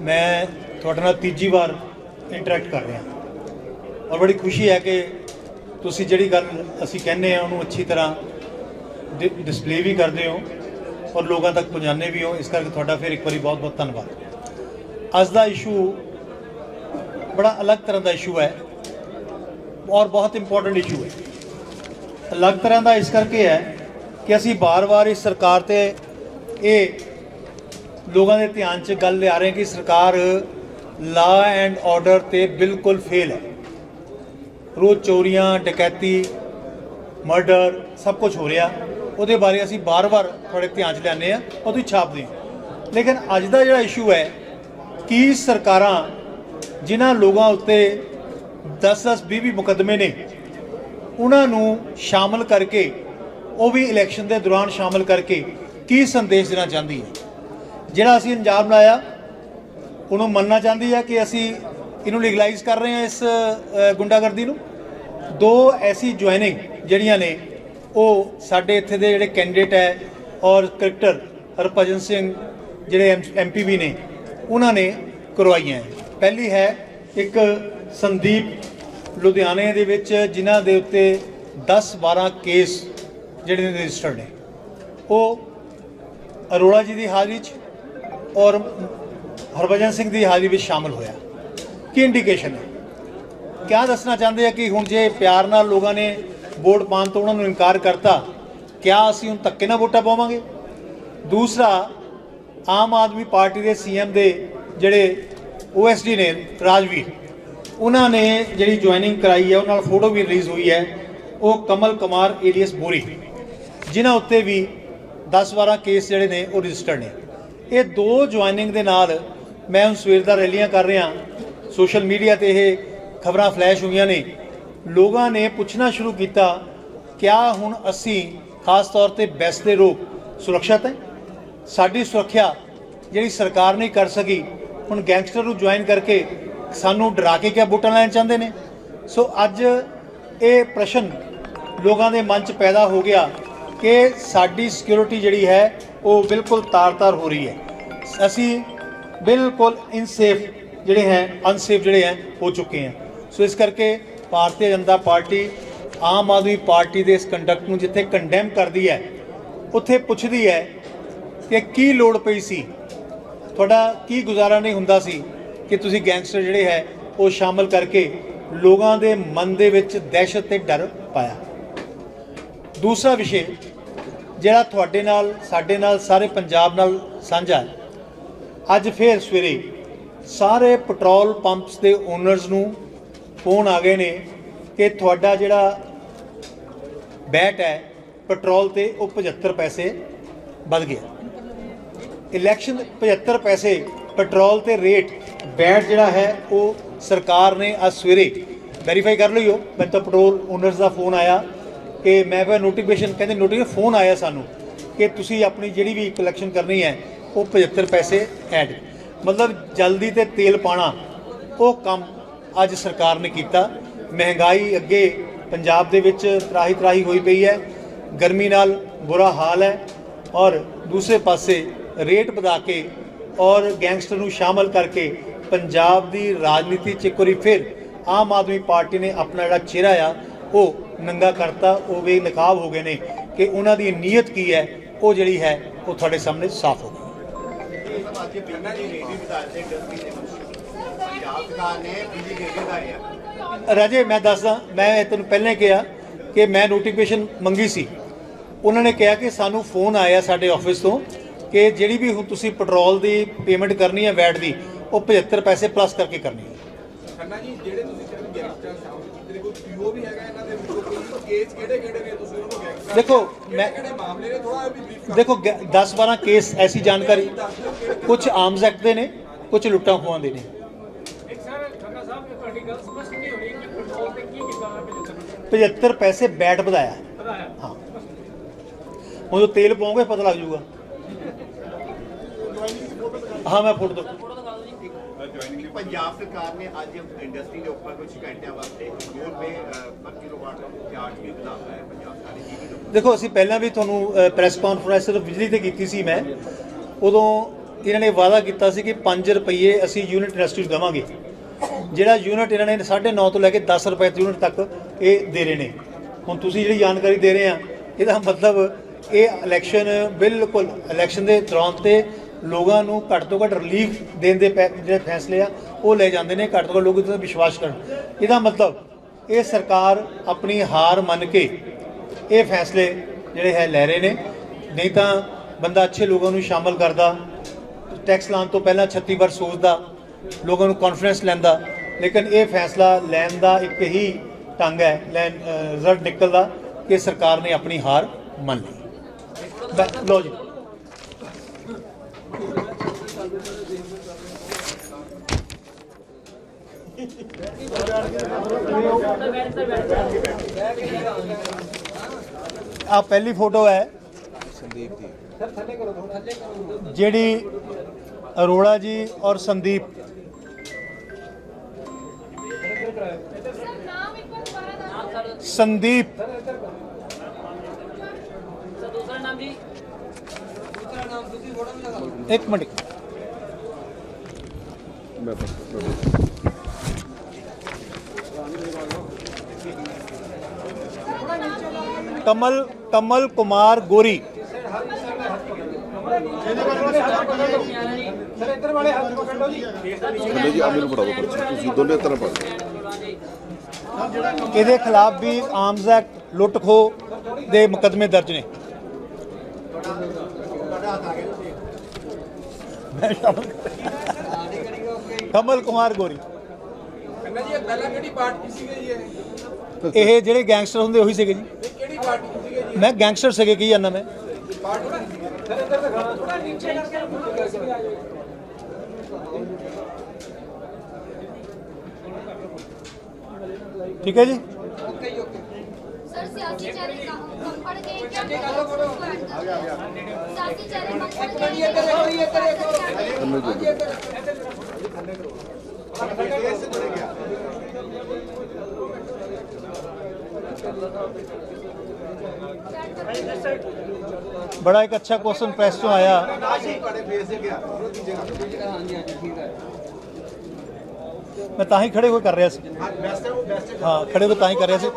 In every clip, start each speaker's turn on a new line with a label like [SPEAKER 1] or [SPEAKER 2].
[SPEAKER 1] ਮੈਂ ਤੁਹਾਡੇ ਨਾਲ ਤੀਜੀ ਵਾਰ ਇੰਟਰੈਕਟ ਕਰ ਰਿਹਾ। ਔਰ ਬੜੀ ਖੁਸ਼ੀ ਹੈ ਕਿ ਤੁਸੀਂ ਜਿਹੜੀ ਗੱਲ ਅਸੀਂ ਕਹਿੰਦੇ ਆ ਉਹਨੂੰ ਅੱਛੀ ਤਰ੍ਹਾਂ ਡਿਸਪਲੇ ਵੀ ਕਰਦੇ ਹੋ ਔਰ ਲੋਕਾਂ ਤੱਕ ਪਹੁੰਚਾਉਂਦੇ ਵੀ ਹੋ। ਇਸ ਕਰਕੇ ਤੁਹਾਡਾ ਫਿਰ ਇੱਕ ਵਾਰੀ ਬਹੁਤ ਬਹੁਤ ਧੰਨਵਾਦ। ਅੱਜ ਦਾ ਇਸ਼ੂ ਬੜਾ ਅਲੱਗ ਤਰ੍ਹਾਂ ਦਾ ਇਸ਼ੂ ਹੈ ਔਰ ਬਹੁਤ ਇੰਪੋਰਟੈਂਟ ਇਸ਼ੂ ਹੈ। ਅਲੱਗ ਤਰ੍ਹਾਂ ਦਾ ਇਸ ਕਰਕੇ ਹੈ ਕਿ ਅਸੀਂ ਬਾਰ-ਬਾਰ ਇਸ ਸਰਕਾਰ ਤੇ ਇਹ ਲੋਕਾਂ ਦੇ ਧਿਆਨ 'ਚ ਗੱਲ ਲਿਆ ਰਹੇ ਕਿ ਸਰਕਾਰ ਲਾ ਐਂਡ ਆਰਡਰ ਤੇ ਬਿਲਕੁਲ ਫੇਲ ਹੈ। ਰੋਜ਼ ਚੋਰੀਆਂ, ਡਕੈਤੀ, ਮਰਡਰ ਸਭ ਕੁਝ ਹੋ ਰਿਹਾ। ਉਹਦੇ ਬਾਰੇ ਅਸੀਂ ਬਾਰ-ਬਾਰ ਤੁਹਾਡੇ ਧਿਆਨ 'ਚ ਲਿਆਉਂਦੇ ਆ ਉਹ ਤੁਸੀਂ ਛਾਪਦੇ ਹੋ। ਲੇਕਿਨ ਅੱਜ ਦਾ ਜਿਹੜਾ ਇਸ਼ੂ ਹੈ, ਕੀ ਸਰਕਾਰਾਂ ਜਿਨ੍ਹਾਂ ਲੋਕਾਂ ਉੱਤੇ 10-10 20 ਮੁਕੱਦਮੇ ਨੇ, ਉਹਨਾਂ ਨੂੰ ਸ਼ਾਮਲ ਕਰਕੇ, ਉਹ ਵੀ ਇਲੈਕਸ਼ਨ ਦੇ ਦੌਰਾਨ ਸ਼ਾਮਲ ਕਰਕੇ, ਕੀ ਸੰਦੇਸ਼ ਦੇਣਾ ਚਾਹੁੰਦੀ ਹੈ? ਜਿਹੜਾ ਅਸੀਂ ਅੰਜਾਮ ਲਾਇਆ, ਉਹਨੂੰ ਮੰਨਣਾ ਚਾਹੁੰਦੀ ਹੈ ਕਿ ਅਸੀਂ ਇਹਨੂੰ ਲੀਗਲਾਈਜ਼ ਕਰ ਰਹੇ ਹਾਂ ਇਸ ਗੁੰਡਾਗਰਦੀ ਨੂੰ ਦੋ ਐਸੀ ਜੁਆਇਨਿੰਗ ਜਿਹੜੀਆਂ ਨੇ, ਉਹ ਸਾਡੇ ਇੱਥੇ ਦੇ ਜਿਹੜੇ ਕੈਂਡੀਡੇਟ ਹੈ ਔਰ ਕ੍ਰਿਕਟਰ ਹਰਭਜਨ ਸਿੰਘ, ਜਿਹੜੇ ਐਮਪੀ ਵੀ ਨੇ, ਉਹਨਾਂ ਨੇ ਕਰਵਾਈਆਂ ਹੈ। ਪਹਿਲੀ ਹੈ ਇੱਕ ਸੰਦੀਪ ਲੁਧਿਆਣੇ ਦੇ ਵਿੱਚ, ਜਿਨ੍ਹਾਂ ਦੇ ਉੱਤੇ 10 12 ਕੇਸ ਜਿਹੜੇ ਨੇ ਰਜਿਸਟਰਡ ਨੇ ਉਹ ਅਰੋੜਾ ਜੀ ਦੀ ਹਾਜ਼ਰੀ 'ਚ ਔਰ ਹਰਭਜਨ ਸਿੰਘ ਦੀ ਹਾਜ਼ਰੀ ਵਿੱਚ ਸ਼ਾਮਲ ਹੋਇਆ। ਕੀ ਇੰਡੀਕੇਸ਼ਨ ਹੈ? ਕਿਆ ਦੱਸਣਾ ਚਾਹੁੰਦੇ ਆ ਕਿ ਹੁਣ ਜੇ ਪਿਆਰ ਨਾਲ ਲੋਕਾਂ ਨੇ ਵੋਟ ਪਾਉਣ ਤੋਂ ਉਹਨਾਂ ਨੂੰ ਇਨਕਾਰ ਕਰਤਾ, ਕਿਆ ਅਸੀਂ ਹੁਣ ਧੱਕੇ ਨਾਲ ਵੋਟਾਂ ਪਾਵਾਂਗੇ? ਦੂਸਰਾ, ਆਮ ਆਦਮੀ ਪਾਰਟੀ ਦੇ ਸੀਐਮ ਦੇ ਜਿਹੜੇ ਓਐਸਡੀ ਨੇ, ਰਾਜਵੀਰ, ਉਹਨਾਂ ਨੇ ਜਿਹੜੀ ਜੁਆਇਨਿੰਗ ਕਰਾਈ ਹੈ, ਉਹਨਾਂ ਨਾਲ ਫੋਟੋ ਵੀ ਰਿਲੀਜ਼ ਹੋਈ ਹੈ। ਉਹ ਕਮਲ ਕੁਮਾਰ ਏਲੀਅਸ ਬੋਰੀ, ਜਿਨ੍ਹਾਂ ਉੱਤੇ ਵੀ 10-12 ਕੇਸ ਜਿਹੜੇ ਨੇ ਉਹ ਰਜਿਸਟਰਡ ਨੇ। ਇਹ ਦੋ ਜੁਆਇਨਿੰਗ ਦੇ ਨਾਲ ਮੈਂ ਹੁਣ ਸਵੇਰ ਦਾ ਰੈਲੀਆਂ ਕਰ ਰਿਹਾ। ਸੋਸ਼ਲ ਮੀਡੀਆ ਤੇ ਇਹ ਖਬਰਾਂ ਫਲੈਸ਼ ਹੋਈਆਂ ਨੇ। ਲੋਕਾਂ ਨੇ ਪੁੱਛਣਾ ਸ਼ੁਰੂ ਕੀਤਾ, ਕਿਆ ਹੁਣ ਅਸੀਂ ਖਾਸ ਤੌਰ ਤੇ ਬੈਸ ਦੇ ਲੋਕ ਸੁਰੱਖਿਅਤ ਹੈ? ਸਾਡੀ ਸੁਰੱਖਿਆ ਜਿਹੜੀ ਸਰਕਾਰ ਨਹੀਂ ਕਰ ਸਕੀ, ਹੁਣ ਗੈਂਗਸਟਰ ਨੂੰ ਜੁਆਇਨ ਕਰਕੇ ਸਾਨੂੰ ਡਰਾ ਕੇ ਕਿਆ ਵੋਟਾਂ ਲੈਣ ਚਾਹੁੰਦੇ ਨੇ? ਸੋ ਅੱਜ ਇਹ ਪ੍ਰਸ਼ਨ ਲੋਕਾਂ ਦੇ ਮਨ 'ਚ ਪੈਦਾ ਹੋ ਗਿਆ ਕਿ ਸਾਡੀ ਸਿਕਿਉਰਿਟੀ ਜਿਹੜੀ ਹੈ, ਉਹ ਬਿਲਕੁਲ ਤਾਰ-ਤਾਰ ਹੋ ਰਹੀ ਹੈ। ਅਸੀਂ ਬਿਲਕੁਲ ਇਨਸੇਫ ਜਿਹੜੇ ਹੈ ਅਨਸੇਫ ਜਿਹੜੇ ਹੈ, ਹੋ ਚੁੱਕੇ ਹਾਂ। ਸੋ ਇਸ ਕਰਕੇ ਭਾਰਤੀ ਜਨਤਾ ਪਾਰਟੀ, ਆਮ ਆਦਮੀ ਪਾਰਟੀ ਦੇ ਇਸ ਕੰਡਕਟ ਨੂੰ ਜਿੱਥੇ ਕੰਡੈਮ ਕਰਦੀ ਹੈ, ਉੱਥੇ ਪੁੱਛਦੀ ਹੈ ਕਿ ਕੀ ਲੋੜ ਪਈ ਸੀ? ਤੁਹਾਡਾ ਕੀ ਗੁਜ਼ਾਰਾ ਨਹੀਂ ਹੁੰਦਾ ਸੀ ਕਿ ਤੁਸੀਂ ਗੈਂਗਸਟਰ ਜਿਹੜੇ ਹੈ, ਉਹ ਸ਼ਾਮਲ ਕਰਕੇ ਲੋਕਾਂ ਦੇ ਮਨ ਦੇ ਵਿੱਚ ਦਹਿਸ਼ਤ ਤੇ ਡਰ ਪਾਇਆ? ਦੂਸਰਾ ਵਿਸ਼ੇ ਜਿਹੜਾ ਤੁਹਾਡੇ ਨਾਲ, ਸਾਡੇ ਨਾਲ, ਸਾਰੇ ਪੰਜਾਬ ਨਾਲ ਸਾਂਝਾ ਅੱਜ ਫੇਰ ਸਵੇਰੇ ਸਾਰੇ ਪੈਟਰੋਲ ਪੰਪਸ ਦੇ ਓਨਰਸ ਨੂੰ ਫੋਨ ਆ ਗਏ ਨੇ ਕਿ ਤੁਹਾਡਾ ਜਿਹੜਾ ਬੈਟ ਹੈ, ਪੈਟਰੋਲ ਤੇ ਉਹ 75 ਪੈਸੇ ਵੱਧ ਗਿਆ। ਇਲੈਕਸ਼ਨ 75 ਪੈਸੇ, ਪੈਟਰੋਲ ਤੇ ਰੇਟ, ਬੈਟ ਜਿਹੜਾ ਹੈ ਉਹ ਸਰਕਾਰ ਨੇ ਅੱਜ ਸਵੇਰੇ ਵੈਰੀਫਾਈ ਕਰ ਲਈਓ ਮੈਨੂੰ ਤਾਂ ਪੈਟਰੋਲ ਓਨਰਸ ਦਾ ਫੋਨ ਆਇਆ। ਕਿ ਮੈਂ ਫਿਰ ਨੋਟੀਫਿਕੇਸ਼ਨ ਕਹਿੰਦੇ ਨੋਟੀਫਿਕੇਸ਼ਨ ਫੋਨ ਆਇਆ ਸਾਨੂੰ ਕਿ ਤੁਸੀਂ ਆਪਣੀ ਜਿਹੜੀ ਵੀ ਕਲੈਕਸ਼ਨ ਕਰਨੀ ਹੈ, ਉਹ 75 ਪੈਸੇ ਐਡ ਮਤਲਬ ਜਲਦੀ ਤੇ ਤੇਲ ਪਾਣਾ ਉਹ ਕੰਮ ਅੱਜ ਸਰਕਾਰ ਨੇ ਕੀਤਾ। ਮਹਿੰਗਾਈ ਅੱਗੇ ਪੰਜਾਬ ਦੇ ਵਿੱਚ ਤਰਾਹੀ ਤਰਾਹੀ ਹੋਈ ਪਈ ਹੈ। ਗਰਮੀ ਨਾਲ ਬੁਰਾ ਹਾਲ ਹੈ ਔਰ ਦੂਸਰੇ ਪਾਸੇ ਰੇਟ ਵਧਾ ਕੇ ਔਰ ਗੈਂਗਸਟਰ ਨੂੰ ਸ਼ਾਮਲ ਕਰਕੇ ਪੰਜਾਬ ਦੀ ਰਾਜਨੀਤੀ 'ਚ ਇੱਕ ਵਾਰੀ ਫਿਰ ਆਮ ਆਦਮੀ ਪਾਰਟੀ ਨੇ ਆਪਣਾ ਜਿਹੜਾ ਚਿਹਰਾ ਆ ਉਹ ਨੰਗਾ ਕਰਤਾ, ਉਹ ਵੀ ਨਕਾਬ ਹੋ ਗਏ ਨੇ ਕਿ ਉਹਨਾਂ ਦੀ ਨੀਅਤ ਕੀ ਹੈ, ਉਹ ਜਿਹੜੀ ਹੈ, ਉਹ ਤੁਹਾਡੇ ਸਾਹਮਣੇ ਸਾਫ਼ ਹੋ ਗਈ। ਰਾਜੇ, ਮੈਂ ਦੱਸਦਾ, ਮੈਂ ਇਹ ਤੈਨੂੰ ਪਹਿਲਾਂ ਕਿਹਾ ਕਿ ਮੈਂ ਨੋਟੀਫਿਕੇਸ਼ਨ ਮੰਗੀ ਸੀ। ਉਹਨਾਂ ਨੇ ਕਿਹਾ ਕਿ ਸਾਨੂੰ ਫੋਨ ਆਇਆ ਸਾਡੇ ਆਫਿਸ ਤੋਂ ਕਿ ਜਿਹੜੀ ਵੀ ਹੁਣ ਤੁਸੀਂ ਪੈਟਰੋਲ ਦੀ ਪੇਮੈਂਟ ਕਰਨੀ ਹੈ ਵੈਟ ਦੀ, ਉਹ 75 ਪੈਸੇ ਪਲੱਸ ਕਰਕੇ ਕਰਨੀ ਹੈ।
[SPEAKER 2] ਖੰਨਾ ਜੀ ਜਿਹੜੇ ਤੁਸੀਂ ਕਹਿੰਦੇ ਗੈਂਗਸਟਰ ਸ਼ਾਮਲ ਕੀਤੇ ਨੇ ਕੋਈ ਪੀਓ ਵੀ ਹੈਗਾ ਇਹਨਾਂ ਦੇ ਵਿੱਚੋਂ? ਕੋਈ ਕੇਸ ਕਿਹੜੇ ਕਿਹੜੇ ਨੇ? ਤੁਸੀਂ ਉਹਨੂੰ ਗੈਂਗਸਟਰ
[SPEAKER 1] ਦੇਖੋ ਮੈਂ
[SPEAKER 2] ਕਿਹੜੇ ਮਾਮਲੇ ਨੇ? ਥੋੜਾ ਵੀ ਬਰੀਫ
[SPEAKER 1] ਦੇਖੋ 10 12 ਕੇਸ ਐਸੀ ਜਾਣਕਾਰੀ ਕੁਝ ਆਰਮਸ ਐਕਟ ਦੇ ਨੇ ਕੁਝ ਲੁੱਟਾਂ ਖੋਹਾਂ ਦੇ ਨੇ।
[SPEAKER 3] ਇੱਕ ਸਰ ਖੰਨਾ ਸਾਹਿਬ ਨੇ ਤੁਹਾਡੀ ਗੱਲ ਸਪਸ਼ਟ ਨਹੀਂ ਹੋਈ ਕਿ ਪੈਟਰੋਲ ਤੇ ਕੀ ਕੀਤਾ ਹੈ 75
[SPEAKER 1] 75 ਪੈਸੇ ਬੈਟ ਵਧਾਇਆ। ਹਾਂ। ਜੋ ਤੇਲ ਪਾਉਂਗੇ ਪਤਾ ਲੱਗ ਜਾਊਗਾ। ਹਾਂ ਮੈਂ ਫੋਟੋ
[SPEAKER 4] ਪੰਜਾਬ ਸਰਕਾਰ ਨੇ ਅੱਜ ਇੰਡਸਟਰੀ ਦੇ ਉੱਪਰ ਕੁਝ ਘੰਟਿਆਂ ਵਾਸਤੇ 2 ਰੁਪਏ ਪਰ ਕਿਲੋਵਾਟ ਚਾਰਜ ਵੀ ਵਧਾਇਆ ਹੈ ਪੰਜਾਬ ਸਰਕਾਰ ਨੇ
[SPEAKER 1] ਦੇਖੋ ਅਸੀਂ ਪਹਿਲਾਂ ਵੀ ਤੁਹਾਨੂੰ ਪ੍ਰੈਸ ਕਾਨਫਰੰਸ ਸਿਰਫ ਬਿਜਲੀ ਤੇ ਕੀਤੀ ਸੀ ਮੈਂ। ਉਦੋਂ ਇਹਨਾਂ ਨੇ ਵਾਅਦਾ ਕੀਤਾ ਸੀ ਕਿ 5 ਰੁਪਏ ਅਸੀਂ ਯੂਨਿਟ ਇੰਡਸਟਰੀ ਨੂੰ ਦੇਵਾਂਗੇ। ਜਿਹੜਾ ਯੂਨਿਟ ਇਹਨਾਂ ਨੇ 9.5 ਤੋਂ ਲੈ ਕੇ 10 ਰੁਪਏ ਯੂਨਿਟ ਤੱਕ ਇਹ ਦੇ ਰਹੇ ਨੇ। ਹੁਣ ਤੁਸੀਂ ਜਿਹੜੀ ਜਾਣਕਾਰੀ ਦੇ ਰਹੇ ਆ ਇਹਦਾ ਮਤਲਬ ਇਹ ਇਲੈਕਸ਼ਨ ਬਿਲਕੁਲ ਇਲੈਕਸ਼ਨ ਦੇ ਦੌਰਾਨ ਤੇ ਲੋਕਾਂ ਨੂੰ ਘੱਟ ਤੋਂ ਘੱਟ ਰਿਲੀਫ ਦੇਣ ਦੇ ਪੈ- ਜਿਹੜੇ ਫੈਸਲੇ ਆ, ਉਹ ਲੈ ਜਾਂਦੇ ਨੇ, ਘੱਟ ਤੋਂ ਘੱਟ ਲੋਕ ਇਹਦੇ ਤੇ ਵਿਸ਼ਵਾਸ ਕਰਨ। ਇਹਦਾ ਮਤਲਬ, ਇਹ ਸਰਕਾਰ ਆਪਣੀ ਹਾਰ ਮੰਨ ਕੇ ਇਹ ਫੈਸਲੇ ਜਿਹੜੇ ਹੈ ਲੈ ਰਹੇ ਨੇ। ਨਹੀਂ ਤਾਂ ਬੰਦਾ ਅੱਛੇ ਲੋਕਾਂ ਨੂੰ ਸ਼ਾਮਲ ਕਰਦਾ ਟੈਕਸ ਲਾਉਣ ਤੋਂ ਪਹਿਲਾਂ 36 ਵਾਰ ਸੋਚਦਾ, ਲੋਕਾਂ ਨੂੰ ਕੌਨਫੀਡੈਂਸ ਲੈਂਦਾ, ਲੇਕਿਨ ਇਹ ਫੈਸਲਾ ਲੈਣ ਦਾ ਇੱਕ ਹੀ ਢੰਗ ਹੈ, ਲੈਣ ਰਿਜ਼ਲਟ ਨਿਕਲਦਾ ਕਿ ਸਰਕਾਰ ਨੇ ਆਪਣੀ ਹਾਰ ਮੰਨ ਲਈ। ਬੈ- ਲਓ ਜੀ। ਆ ਪਹਿਲੀ ਫੋਟੋ ਹੈ ਸੰਦੀਪ ਦੀ ਜਿਹੜੀ ਅਰੋੜਾ ਜੀ ਔਰ ਸੰਦੀਪ ਸੰਦੀਪ ਇੱਕ ਮਿੰਟ। ਕਮਲ ਕਮਲ ਕੁਮਾਰ ਗੋਰੀ।
[SPEAKER 5] ਥੱਲੇ ਜੀ ਆ ਮੈਨੂੰ ਫੜਾਓ ਪਰਚੀ। ਤੁਸੀਂ ਦੋਨੇ ਤਰ੍ਹਾਂ ਪੜ੍ਹ
[SPEAKER 1] ਇਹਦੇ ਖਿਲਾਫ ਵੀ ਆਰਮਸ ਐਕਟ ਲੁੱਟ ਖੋ ਦੇ ਮੁਕੱਦਮੇ ਦਰਜ ਨੇ। ਮੈਂ ਸ਼ਾਮਲ ਕਮਲ ਕੁਮਾਰ ਗੋਰੀ।
[SPEAKER 2] ਕਹਿੰਦਾ ਜੀ ਇਹ ਪਹਿਲਾਂ ਕਿਹੜੀ ਪਾਰਟੀ ਸੀਗੇ ਜੀ ਇਹ?
[SPEAKER 1] ਇਹ ਜਿਹੜੇ ਗੈਂਗਸਟਰ ਹੁੰਦੇ ਉਹੀ ਸੀਗੇ ਜੀ।
[SPEAKER 2] ਕਿਹੜੀ ਪਾਰਟੀ ਸੀਗੇ ਜੀ?
[SPEAKER 1] ਮੈਂ ਗੈਂਗਸਟਰ ਸੀਗੇ ਕੀ ਜਾਨਾ ਮੈਂ? ਠੀਕ ਹੈ ਜੀ?
[SPEAKER 6] बड़ा एक अच्छा क्वेश्चन प्रेस तो आया। मैं ताही खड़े हुए कर हाँ,
[SPEAKER 1] रहा सी हाँ खड़े हुए ताही कर रहा सी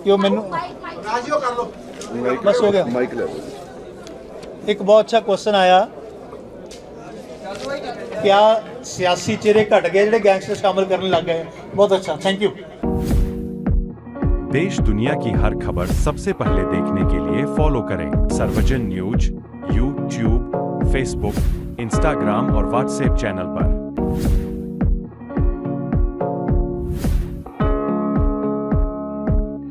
[SPEAKER 1] ਹਾਂ ਖੜੇ ਹੋਏ ਤਾਂ ਹੀ ਕਰ ਰਿਹਾ ਸੀ ਕਿ ਉਹ ਮੈਨੂੰ
[SPEAKER 6] माइक माइक
[SPEAKER 5] ਮਾਈਕ
[SPEAKER 1] ਬਸ ਹੋ ਗਿਆ।
[SPEAKER 5] ਮਾਈਕ ਲੈ ਲਓ
[SPEAKER 1] ਇੱਕ ਬਹੁਤ ਅੱਛਾ ਕੁਐਸਚਨ ਆਇਆ ਕਿਆ ਸਿਆਸੀ ਚਿਹਰੇ ਘਟ ਗਏ ਜਿਹੜੇ ਗੈਂਗਸਟਰ ਸ਼ਾਮਲ ਕਰਨ ਲੱਗ ਗਏ ਬਹੁਤ ਅੱਛਾ ਥੈਂਕ ਯੂ
[SPEAKER 7] देश दुनिया की हर खबर सबसे पहले देखने के लिए फॉलो करें Sarvajan news YouTube Facebook Instagram और व्हाट्सएप चैनल पर